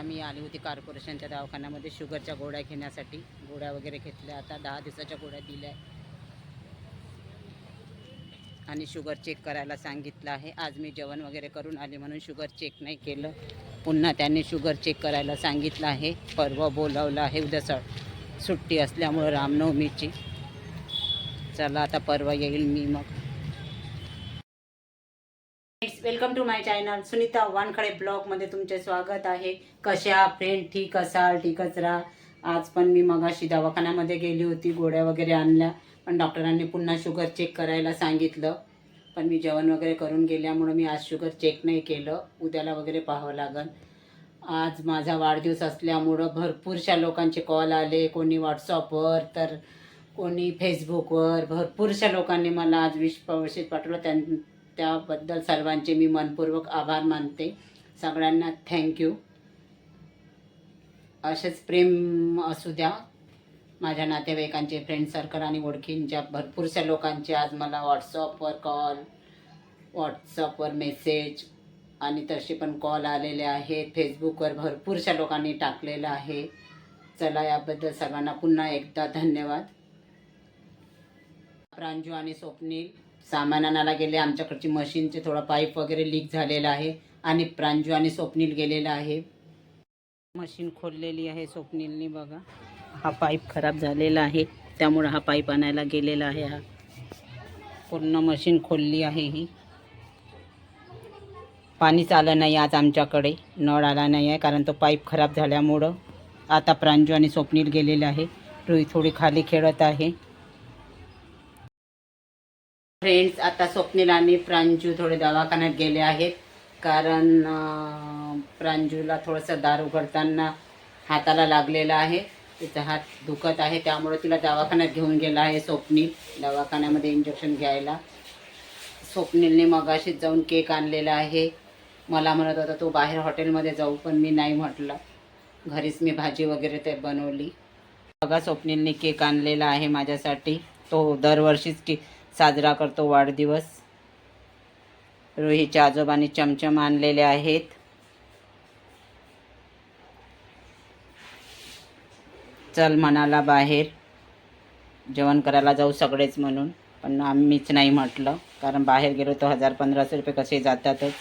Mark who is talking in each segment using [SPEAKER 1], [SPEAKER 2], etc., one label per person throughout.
[SPEAKER 1] आता मी आली होती कॉर्पोरेशनच्या दवाखान्यामध्ये शुगरच्या गोळ्या घेण्यासाठी. गोळ्या वगैरे घेतल्या आता दहा दिवसाच्या गोळ्या दिल्या. आणि शुगर चेक करायला सांगितलं आहे. आज मी जेवण वगैरे करून आले म्हणून शुगर चेक नाही केलं. पुन्हा त्यांनी शुगर चेक करायला सांगितलं आहे. परवा बोलावलं आहे. उद्या स सुट्टी असल्यामुळं रामनवमीची. चला आता परवा येईल मी मग. Welcome to my channel Sunita Wankhade ब्लॉगमध्ये तुमचे स्वागत आहे. कशा फ्रेंड ठीक असाल? ठीकच राहा. आज पण मी मगाशी दवाखान्यामध्ये गेली होती गोळ्या वगैरे आणल्या. पण डॉक्टरांनी पुन्हा शुगर चेक करायला सांगितलं. पण मी जेवण वगैरे करून गेल्यामुळं मी आज शुगर चेक नाही केलं. उद्याला वगैरे पाहावं लागेल आज माझा वाढदिवस असल्यामुळं भरपूरशा लोकांचे कॉल आले. कोणी व्हॉट्सअपवर तर कोणी फेसबुकवर भरपूरशा लोकांनी मला आज विश विशेष पाठवलं. त्यां त्याबद्दल सर्वांचे मी मनपूर्वक आभार मानते. सगळ्यांना थँक्यू असेच प्रेम असू द्या. माझ्या नातेवाईकांचे फ्रेंड सर्कल आणि ओळखींच्या भरपूरशा लोकांचे आज मला व्हॉट्सअपवर कॉल व्हॉट्सअपवर मेसेज आणि तसे पण कॉल आलेले आहेत. फेसबुकवर भरपूरशा लोकांनी टाकलेलं आहे. चला याबद्दल सर्वांना पुन्हा एकदा धन्यवाद. प्रांजू आणि स्वप्नील सामान आणायला गेले आमच्याकडची मशीनचे थोडा पाईप वगैरे लीक झालेला आहे आणि प्रांजू आणि स्वप्नील गेलेला आहे. मशीन खोललेली आहे स्वप्नीलनी बघा. हा पाईप खराब झालेला आहे त्यामुळं हा पाईप आणायला गेलेला आहे हा. पूर्ण मशीन खोलली आहे ही. पाणीच आलं नाही आज आमच्याकडे नळ आला नाही आहे कारण तो पाईप खराब झाल्यामुळं. आता प्रांजू आणि स्वप्नील गेलेला आहे रुई थोडी खाली खेळत आहे. फ्रेंड्स आता स्वप्नील आणि प्रांजू थोडे दवाखान्यात गेले आहेत. कारण प्रांजूला थोडंसं दार उघडताना हाताला लागलेला आहे. तिचा हात दुखत आहे. त्यामुळे तिला दवाखान्यात घेऊन गेला आहे स्वप्नील दवाखान्यामध्ये इंजेक्शन घ्यायला. स्वप्नीलने मगाशीच जाऊन केक आणलेला आहे. मला म्हणत होता तो बाहेर हॉटेलमध्ये जाऊ पण मी नाही म्हटलं. घरीच मी भाजी वगैरे ते बनवली. बघा स्वप्नीलने केक आणलेला आहे माझ्यासाठी. तो दरवर्षीच केक साजरा करतो वाढदिवस. रोहीच्या आजोबांनी चमचम आणलेले आहेत. चल म्हणाला बाहेर. जेवण करायला जाऊ सगळेच म्हणून पण आम्हीच नाही म्हटलं कारण बाहेर गेलो तर हजार पंधराशे रुपये कसे जातातच.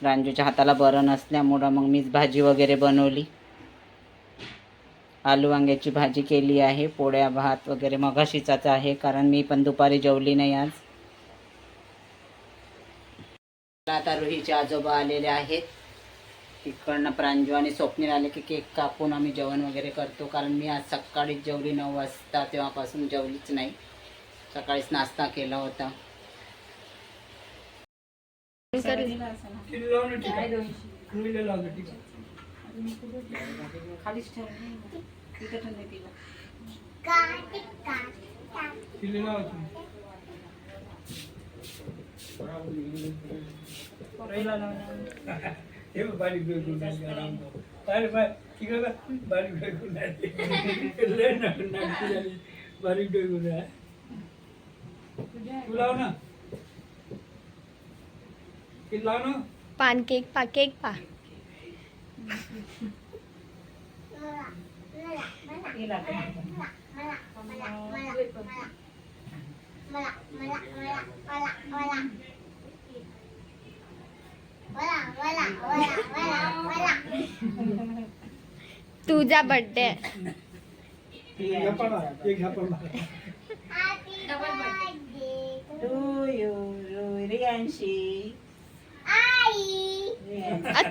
[SPEAKER 1] रांजूच्या हाताला बरं नसल्यामुळं मग मीच भाजी वगैरे बनवली. आलू वांग्याची भाजी केली आहे पोळ्या भात वगैरे मघाशीचाच आहे कारण मी पण दुपारी जेवली नाही आज. आता रोहीचे आजोबा आलेले आहेत. तिकडनं प्रांजू आणि स्वप्नील आले की केक कापून आम्ही जेवण वगैरे करतो कारण मी आज सकाळीच जेवली नऊ वाजता तेव्हापासून जेवलीच नाही. सकाळीच नाश्ता केला होता. खालीच
[SPEAKER 2] हे बघ, बारीक बेगून आहे, आराम कर. बारीक तिकडे बघ, बारीक बेगून झाली. बारीक तू लाव ना लाव ना
[SPEAKER 3] केक पा केक पा तुझा बर्थडे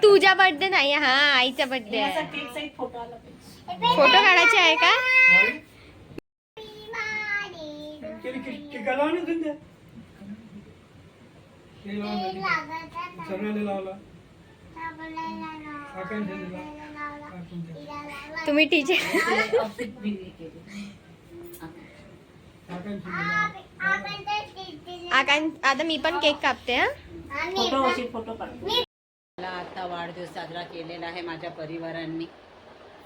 [SPEAKER 3] तुझा बर्थडे नाही हा आईचा बर्थडे आहे. फोटो काढायचे आहे का. तुम्ही टीचर आता मी पण केक कापते हा.
[SPEAKER 1] फोटो आता वाढदिवस साजरा केलेला आहे माझ्या परिवारांनी.